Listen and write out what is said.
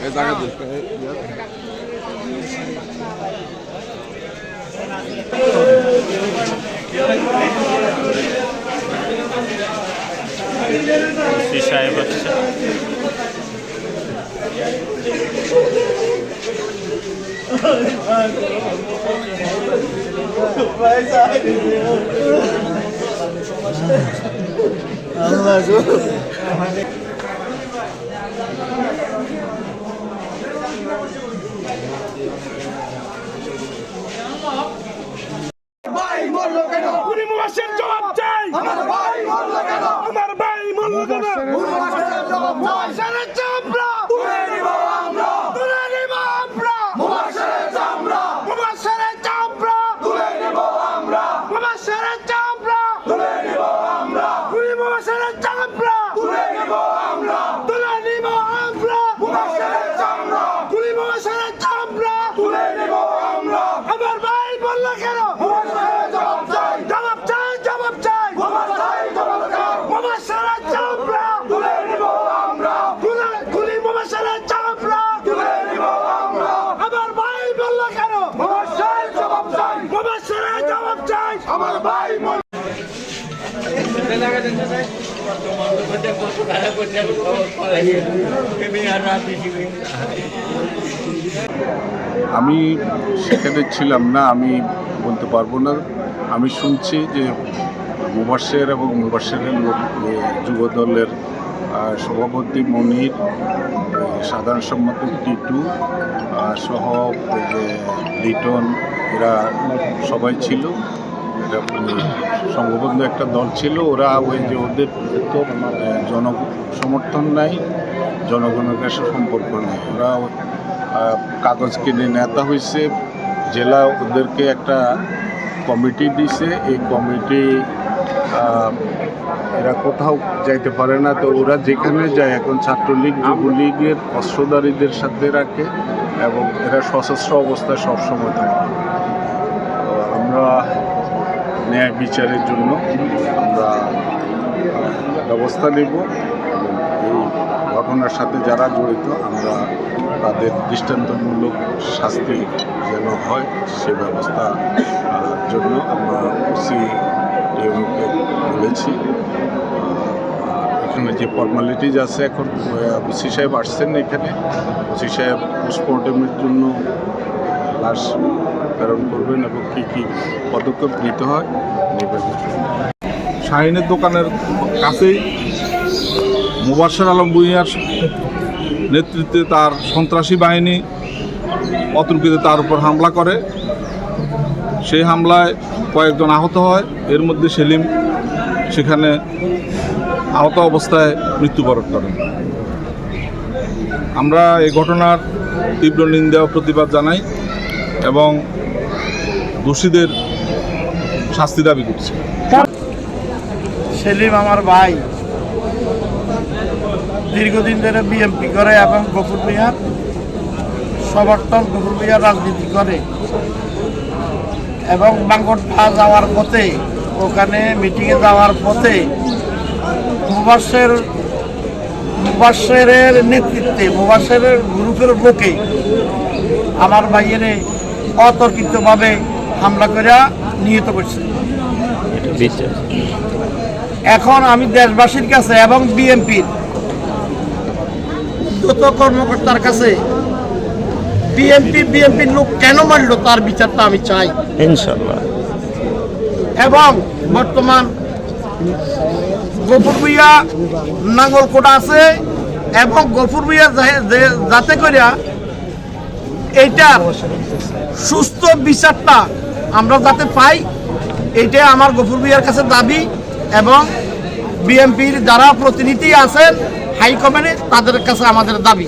এই জায়গা সাহেব আসছে আমার ভাই মরল কেন? আমার ভাই মরল কেন মুবাসের চামড়া তুলে নিব আমরা তুলে নিব আমরা মুবাসের চামড়া মুবাসের চামড়া তুলে নিব আমরা মুবাসের চামড়া তুলে নিব আমরা মুবাসের চামড়া। তুলে নিব আমরা। তুলে নিব আমরা। মুবাসের চামড়া। তুলি মুবাসের চামড়া। তুলে নিব আমরা। আমার ভাই বলল কেন? জবাব চাই। জবাব চাই জবাব চাই। মুবাসের চামড়া। তুলে নিব আমরা। তুলে তুলি মুবাসের চামড়া। তুলে নিব আমরা। আমার ভাই বলল কেন? জবাব চাই। জবাব চাই। আমার ভাই আমি সেখানে ছিলাম না আমি বলতে পারব না। আমি শুনছি যে মুবাসের এবং মুবাসেরের লোক এ, যুব দলের সভাপতি মনির সাধারণ সম্পাদক টিটু সহ লিটন এরা সবাই ছিল। সংঘবদ্ধ একটা দল ছিল। ওরা ওই যে ওদের তো জন সমর্থন নাই, জনগণের কাছে সম্পর্ক নেই। ওরা কাগজ কিনে নেতা হয়েছে জেলা ওদেরকে একটা কমিটি দিছে। এই কমিটি এরা কোথাও যাইতে পারে না। তো ওরা যেখানে যায়, এখন ছাত্রলীগ, যুবলীগের অস্ত্রধারীদের সাথে রাখে এবং এরা সশস্ত্র অবস্থায় সবসময় থাকে। আমরা ন্যায় বিচারের জন্য আমরা ব্যবস্থা নেব এবং এই ঘটনার সাথে যারা জড়িত, আমরা তাদের দৃষ্টান্তমূলক শাস্তি যেন হয় সে ব্যবস্থা জন্য আমরা ওসি ডিএমকে বলেছি এখানে যে ফর্মালিটিজ আছে এখন ওসি সাহেব আসছেন এখানে। ওসি সাহেব পোস্টমর্টমের জন্য লাশ প্রেরণ করবেন এবং কী কী পদক্ষেপ নিতে হয় নেবেন শাহিনের দোকানের কাছেই মুবাসর আলম ভুঁইয়ার নেতৃত্বে তার সন্ত্রাসী বাহিনী অতর্কিতে তার উপর হামলা করে। সেই হামলায় কয়েকজন আহত হয়। এর মধ্যে সেলিম সেখানে আহত অবস্থায় মৃত্যুবরণ করেন। আমরা এই ঘটনার তীব্র নিন্দা ও প্রতিবাদ জানাই। এবং দোষীদের শাস্তি দাবি করছি। সেলিম আমার ভাই। দীর্ঘদিন ধরে বিএমপি করে এবং গফুর মিয়ার সমর্থন গফুর মিয়ার রাজনীতি করে। এবং বাঙ্গটপা যাওয়ার পথে, ওখানে মিটিংয়ে যাওয়ার পথে মুবাসের মুবাসের নেতৃত্বে, মুবাসের গ্রুপের লোকে আমার ভাইয়ের অতর্কিতভাবে হামলা করে নিহত করছে। এখন আমি দেশবাসীর কাছে এবং বিএনপির দ্রুত কর্মকর্তার কাছে বিএনপি বিএনপির লোক কেন মারল তার বিচারটা আমি চাই। ইনশাল্লাহ এবং বর্তমান গফুর ভুইয়া নাঙ্গলকোটা আছে এবং গফুর ভুইয়া যাতে করিয়া এইটার সুস্থ বিচারটা আমরা যাতে পাই এইটা আমার গফুর বিয়ার কাছে দাবি এবং বিএনপির যারা প্রতিনিধি আছেন হাইকমান্ডে তাদের কাছে আমাদের দাবি।